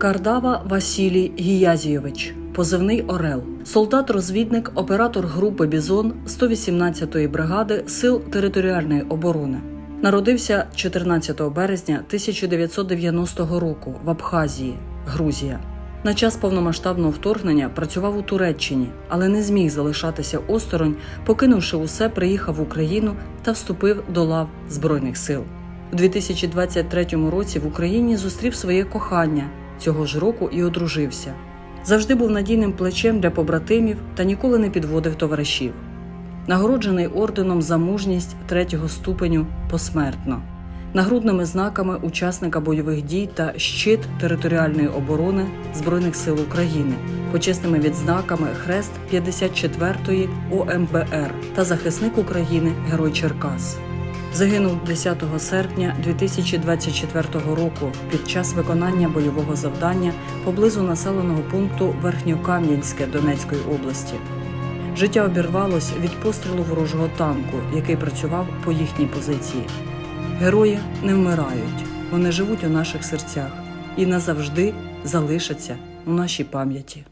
Кардава Василій Гіязійович, позивний Орел, солдат-розвідник, оператор групи Бізон 118-ї бригади Сил територіальної оборони. Народився 14 березня 1990 року в Абхазії, Грузія. На час повномасштабного вторгнення працював у Туреччині, але не зміг залишатися осторонь, покинувши усе, приїхав в Україну та вступив до лав Збройних сил. У 2023 році в Україні зустрів своє кохання цього ж року і одружився. Завжди був надійним плечем для побратимів та ніколи не підводив товаришів. Нагороджений орденом за мужність третього ступеню посмертно, нагрудними знаками учасника бойових дій та щит територіальної оборони Збройних сил України, почесними відзнаками Хрест 54-ї ОМБР та захисник України Герой Черкас. Загинув 10 серпня 2024 року під час виконання бойового завдання поблизу населеного пункту Верхньокам'янське Донецької області. Життя обірвалось від пострілу ворожого танку, який працював по їхній позиції. Герої не вмирають, вони живуть у наших серцях і назавжди залишаться у нашій пам'яті.